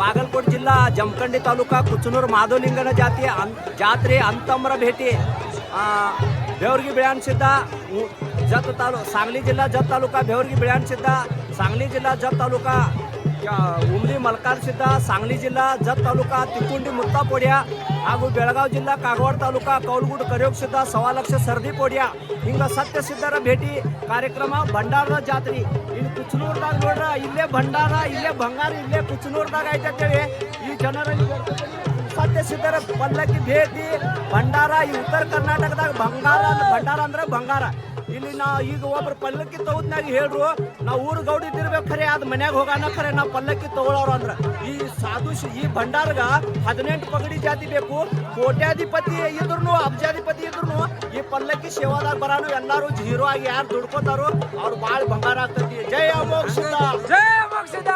बागलकोट जिल्हा जमखंडी तालुका कुचनूर माधवलिंगन जाती अं जात्रे अंतम्र भेटे. भेवर्गी बिळ्यांसिद्धा जत तालु सांगली जिल्हा जत तालुका भेवर्गी बिळ्यांसिद्धा सांगली जिल्हा जत तालुका ಆ, ಮಲ್ಕಾರ್ಸಿದ್ದ ಸಾಂಗ್ಲಿ ಜಿಲ್ಲಾ ಜತ್ ತಾಲೂಕಾ ತಿಕ್ಕುಂಡಿ ಮುತ್ತಾಪೋಡ್ಯ ಹಾಗೂ ಬೆಳಗಾವಿ ಜಿಲ್ಲಾ ಕಾಗವಾಡ ತಾಲೂಕಾ ಕೌಲ್ಗುಡ್ ಕರಿಯೋಗ್ ಸಿದ್ಧ ಸವಾ ಲಕ್ಷ ಸರ್ದಿ ಪೋಡ್ಯ. ಹಿಂಗ ಸತ್ಯ ಸಿದ್ಧರ ಭೇಟಿ ಕಾರ್ಯಕ್ರಮ ಭಂಡಾರದ ಜಾತ್ರೆ. ಇಲ್ಲಿ ಕುಚನೂರ್ದಾಗ ನೋಡ್ರ ಇಲ್ಲೇ ಭಂಡಾರ ಇಲ್ಲೇ ಬಂಗಾರ ಇಲ್ಲೇ ಕುಚನೂರ್ದಾಗ ಐತೆ ಅಂತೇಳಿ ಈ ಜನರಲ್ಲಿ ಸತ್ಯ ಸಿದ್ಧರ ಪಲ್ಲಕ್ಕಿ ಭೇಟಿ. ಭಂಡಾರ ಈ ಉತ್ತರ ಕರ್ನಾಟಕದಾಗ ಬಂಗಾರ ಭಂಡಾರ ಅಂದ್ರೆ ಬಂಗಾರ. ಇಲ್ಲಿ ನಾ ಈಗ ಒಬ್ರು ಪಲ್ಲಕ್ಕಿ ತಗೋದ್ನಾಗ ಹೇಳ್ರು ನಾವು ಊರು ಗೌಡಿ ತಿರ್ಬೇಕು ಖರೆ ಅದ್ ಮನ್ಯಾಗ ಹೋಗಾನ ಖರೆ ನಾವು ಪಲ್ಲಕ್ಕಿ ತಗೊಳೋರು ಅಂದ್ರ. ಈ ಸಾಧುಶಿ ಈ ಭಂಡಾರ್ಗ ಹದಿನೆಂಟು ಪಗಡಿ ಜಾತಿ ಬೇಕು ಕೋಟ್ಯಾಧಿಪತಿ ಇದ್ರು ಅಬ್ಜಾಧಿಪತಿ ಇದ್ರು ಈ ಪಲ್ಲಕ್ಕಿ ಸೇವಾದಾಗ ಬರಾನು ಎಲ್ಲಾರು ಜೀರೋ ಆಗಿ ಯಾರು ದುಡ್ಕೋತಾರೋ ಅವ್ರು ಬಾಳ್ ಬಂಗಾರ ಆಗ್ತೈತಿ. ಜಯ ಮೋಕ್ಷದ ಜಯ ಮೋಕ್ಷದ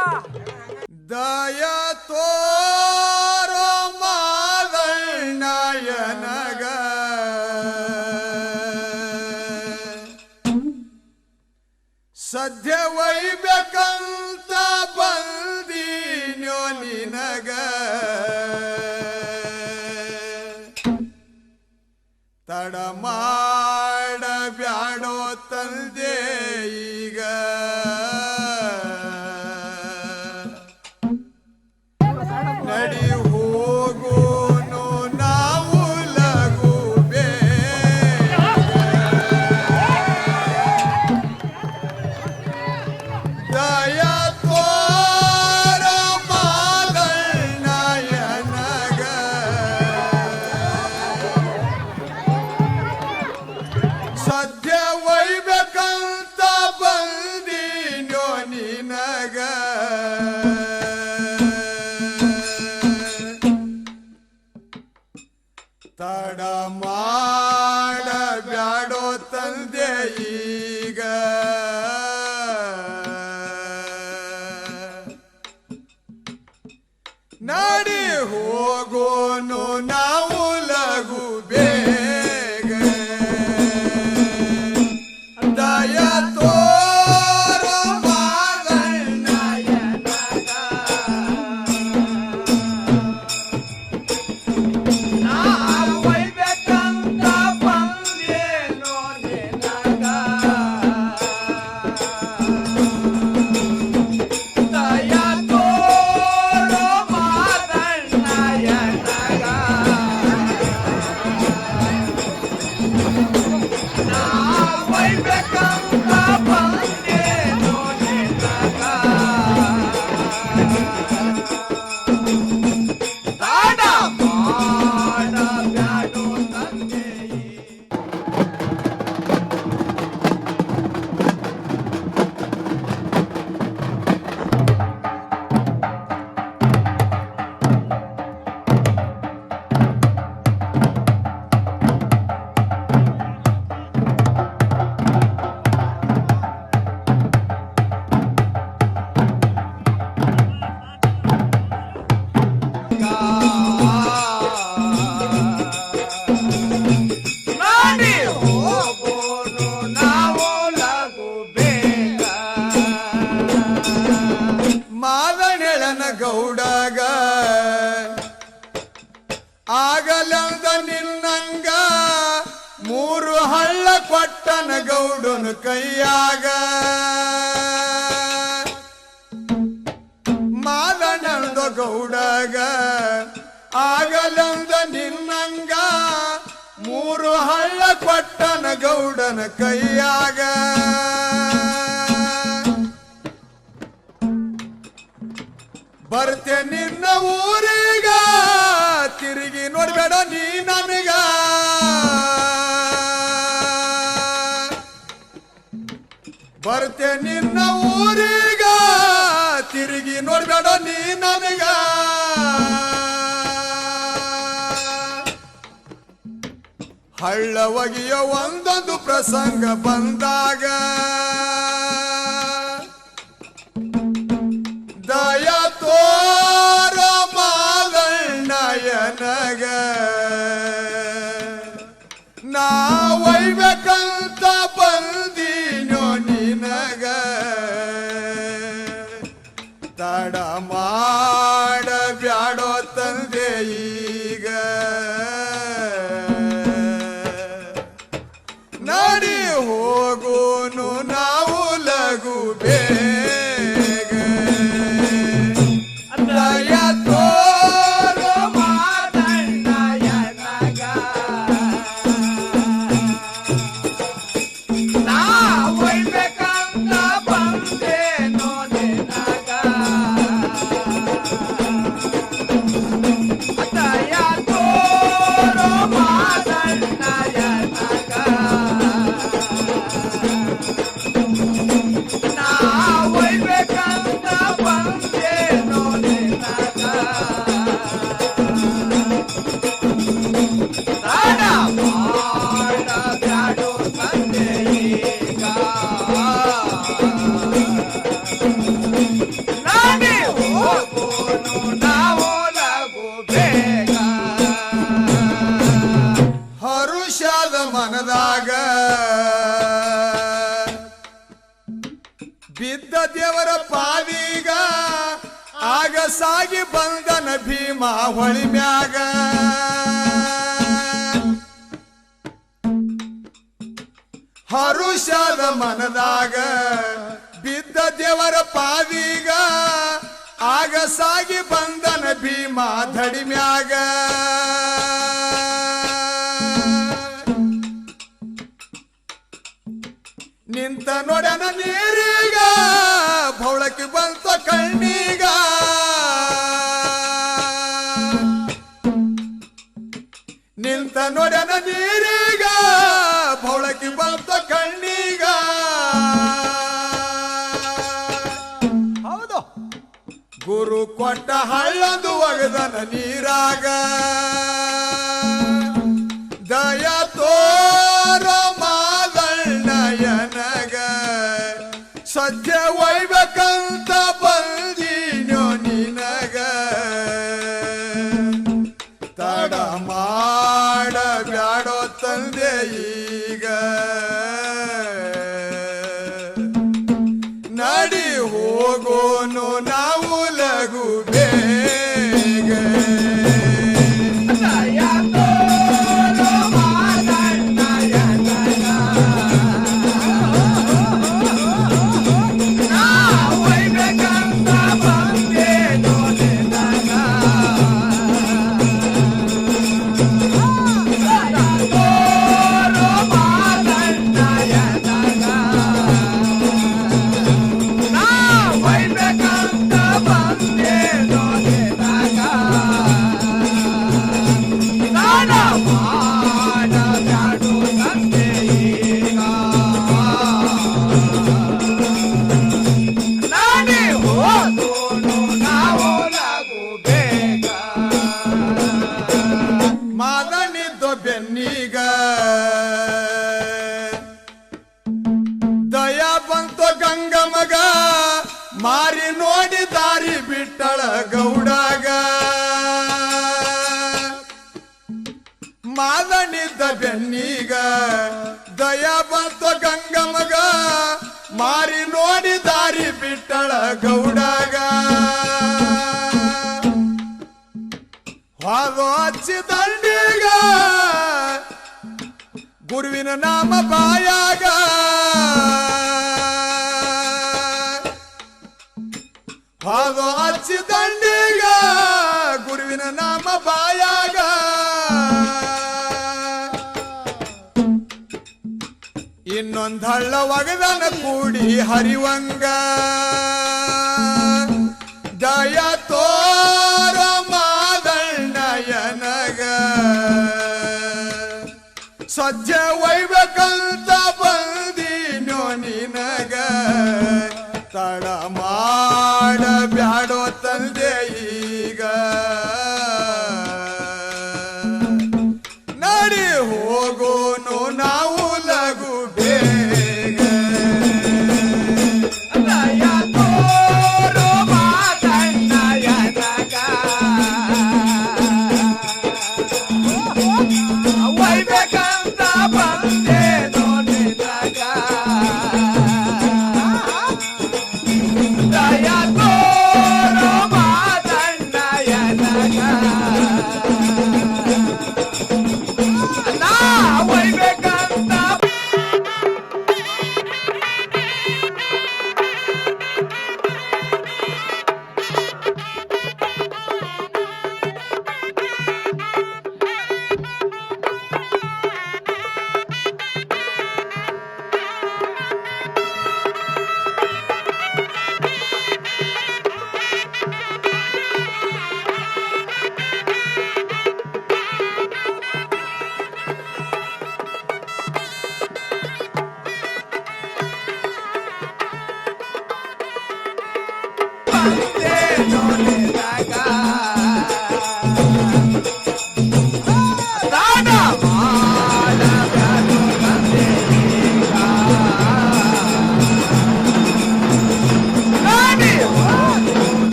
ದಯ ತೋರೋ ಮಾದಣ್ಣಯನಗ ಸದ್ಯ ಒಯ್ಬೇಕಂತ ಬಂದೀನ್ಯೋ ನಿನಗ ಬ್ಯಾಡೋ ತಂದೆ ಮೂರು ಹಳ್ಳ ಕೊಟ್ಟನ ಗೌಡನ ಕೈಯಾಗ. ಮಾದನಂದ ಗೌಡಗ. ಆಗಲಂದ ನಿನ್ನಂಗ ಮೂರು ಹಳ್ಳ ಕೊಟ್ಟನ ಗೌಡನ ಕೈಯಾಗ. ಬರ್ತೆ ನಿನ್ನ ಊರಿಗ, ತಿರುಗಿ ನೋಡ್ಬೇಡ ನೀ. ಬರ್ತೆ ನಿನ್ನ ಊರಿಗ. ತಿರುಗಿ ನೋಡ್ಬೇಡ ನೀ ನನಗ. ಹಳ್ಳ ಒಗೆಯ ಒಂದೊಂದು ಪ್ರಸಂಗ ಬಂದಾಗ. ದಯ ತೋರ ಮಾದಣ್ಣಯನಗ ನಾ ಒಯ್ಬೇಕಂತ ಭೀಮ ಹೊಳಿ ಮ್ಯಾಗ. ಹರುಷದ ಮನದಾಗ ಬಿದ್ದ ದೇವರ ಪಾದೀಗ ಆಗ ಸಾಗಿ ಬಂದನ ಭೀಮ ಧಡಿ ಮ್ಯಾಗ. ನಿಂತ ನೋಡನ ನೀರೀಗ ಬೌಳಕ್ಕೆ ಬಂತ ಕಣ್ಣೀಗ. ನೋಡನ ನೀರೀಗ ಭೌಳಕ್ಕೆ ಬಂತ ಕಣ್ಣೀಗ. ಹೌದು. ಗುರು ಕೊಟ್ಟ ಹಳ್ಳಂದು ಒಗದನ ನೀರಾಗ. ತಡ ಮಾಡ ಬ್ಯಾಡೋ ತಂದೆ ಈಗ. ಬೆನ್ನೀಗ ದಯ ಬಂತು ಗಂಗಮಗ, ಮಾರಿ ನೋಡಿ ದಾರಿ ಬಿಟ್ಟಳ ಗೌಡಾಗ. ಹಚ್ಚಿ ದಂಡಿಗ, ಗುರುವಿನ ನಾಮ ಬಾಯಾಗ. ಹಚ್ಚಿ ದಂಡಿಗ, ಗುರುವಿನ ನಾಮ ಬಾಯಾಗ. ಇನ್ನೊಂದ್ ಒಗದನ ಕೂಡಿ ಹರಿವಂಗ. ಜಯ ತೋರ ಮಾದಣ್ಣಯನಗ ಸಜ್ಜೆ ಒಯ್ಬೇಕಂತ ಬಂದೀನೋ ನಿನಗ. ತಡ ಮಾಡ ಬ್ಯಾಡೋ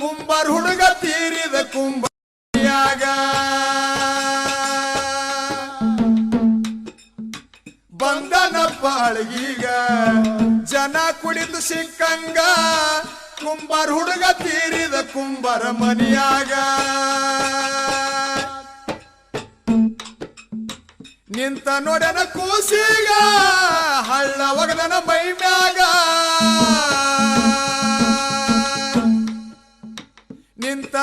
ಕುಂಬಾರ್ ಹುಡುಗ ತೀರಿದ ಕುಂಬಾಗ ಬಂದನ ಪಾಳ್ಗೀಗ ಜನ ಕುಡಿದು ಸಿಕ್ಕಂಗ, ಕುಂಬರ್ ಹುಡುಗ ತೀರಿದ ಕುಂಬರ ಮನಿಯಾಗ. ನಿಂತ ನೋಡನ ಕೂಸಿಗ, ಹಳ್ಳ ಒಗದನ ಮೈ ಮ್ಯಾಗ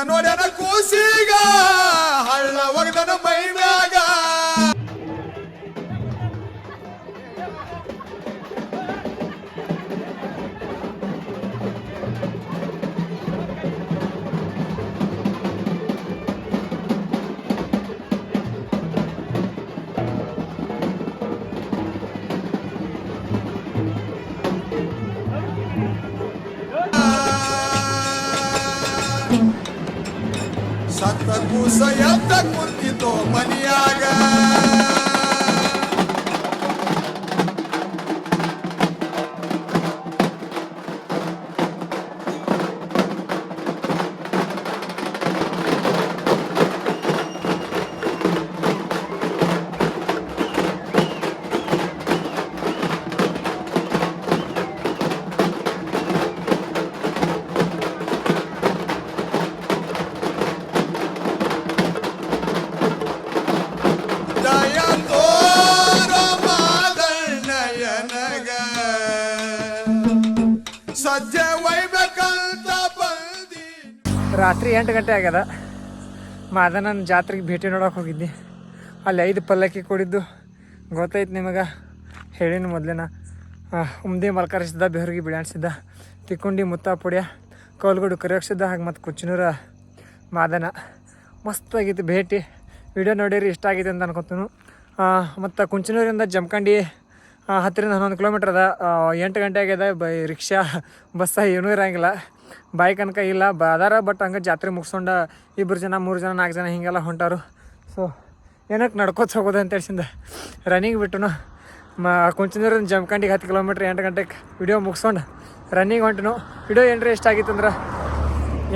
ನೋಡನ ಕೂಸಿಗ ಹಳ್ಳ ಒಗ್ದನ ಮೈ ಕೂಸ ಎತ್ತ ಕುಂತಿತೋ ಮನಿಯಾಗ. ರಾತ್ರಿ ಎಂಟು ಗಂಟೆ ಆಗ್ಯದ. ಮಾದನನ ಜಾತ್ರೆಗೆ ಭೇಟಿ ನೋಡೋಕೆ ಹೋಗಿದ್ದೆ ಅಲ್ಲಿ ಐದು ಪಲ್ಲಕ್ಕಿ ಕೊಡಿದ್ದು. ಗೊತ್ತಾಯ್ತು ನಿಮಗೆ? ಹೇಳಿನ ಮೊದಲೇನ. ಉಮ್ದಿ ಮಲ್ಕರಿಸಿದ್ದ, ಬೆಹರ್ಗಿ ಬಿಳಾಣಿಸಿದ್ದ, ತಿಕ್ಕೊಂಡಿ ಮುತ್ತಾಪುಡ್ಯ ಕೌಲ್ಗೋಡು ಕರಿಯೋಗಿಸಿದ್ದ, ಹಾಗೆ ಮತ್ತು ಕುಚ್ಚನೂರ ಮಾದನ. ಮಸ್ತಾಗಿತ್ತು ಭೇಟಿ. ವಿಡಿಯೋ ನೋಡಿರಿ, ಇಷ್ಟ ಆಗಿದೆ ಅಂತ ಅನ್ಕೊತನು. ಮತ್ತು ಕುಂಚನೂರಿಂದ ಜಮಖಂಡಿ ಹತ್ತರಿಂದ ಹನ್ನೊಂದು ಕಿಲೋಮೀಟ್ರ್ ಅದ. ಎಂಟು ಗಂಟೆ ಆಗ್ಯದ. ಬೈ ರಿಕ್ಷಾ, ಬಸ್ಸ ಏನೂ ಇರಂಗಿಲ್ಲ. ಬೈಕ್ ಅನ್ಕ ಇಲ್ಲ, ಬದಾರ ಬಟ್ ಹಂಗೆ ಜಾತ್ರೆ ಮುಗಿಸ್ಕೊಂಡು ಇಬ್ಬರು ಜನ, ಮೂರು ಜನ, ನಾಲ್ಕು ಜನ ಹಿಂಗೆಲ್ಲ ಹೊಂಟಾರು. ಸೊ ಏನಕ್ಕೆ ನಡ್ಕೋತ ಹೋಗೋದು ಅಂತ ಹೇಳ್ಸಿಂದ ರನ್ನಿಂಗ್ ಬಿಟ್ಟನು. ಮ ಕುಂಚಿಂದ್ರ ಜಮ್ಕಂಡಿಗೆ ಹತ್ತು ಕಿಲೋಮೀಟ್ರ್ ಎಂಟು ಗಂಟೆಗೆ ವಿಡಿಯೋ ಮುಗಿಸ್ಕೊಂಡು ರನ್ನಿಂಗ್ ಹೊಂಟನು. ವಿಡಿಯೋ ಏನರ ಎಷ್ಟು ಆಗಿತ್ತು ಅಂದ್ರೆ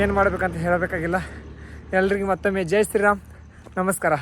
ಏನು ಮಾಡ್ಬೇಕಂತ ಹೇಳಬೇಕಾಗಿಲ್ಲ. ಎಲ್ರಿಗೂ ಮತ್ತೊಮ್ಮೆ ಜೈ ಶ್ರೀರಾಮ್. ನಮಸ್ಕಾರ.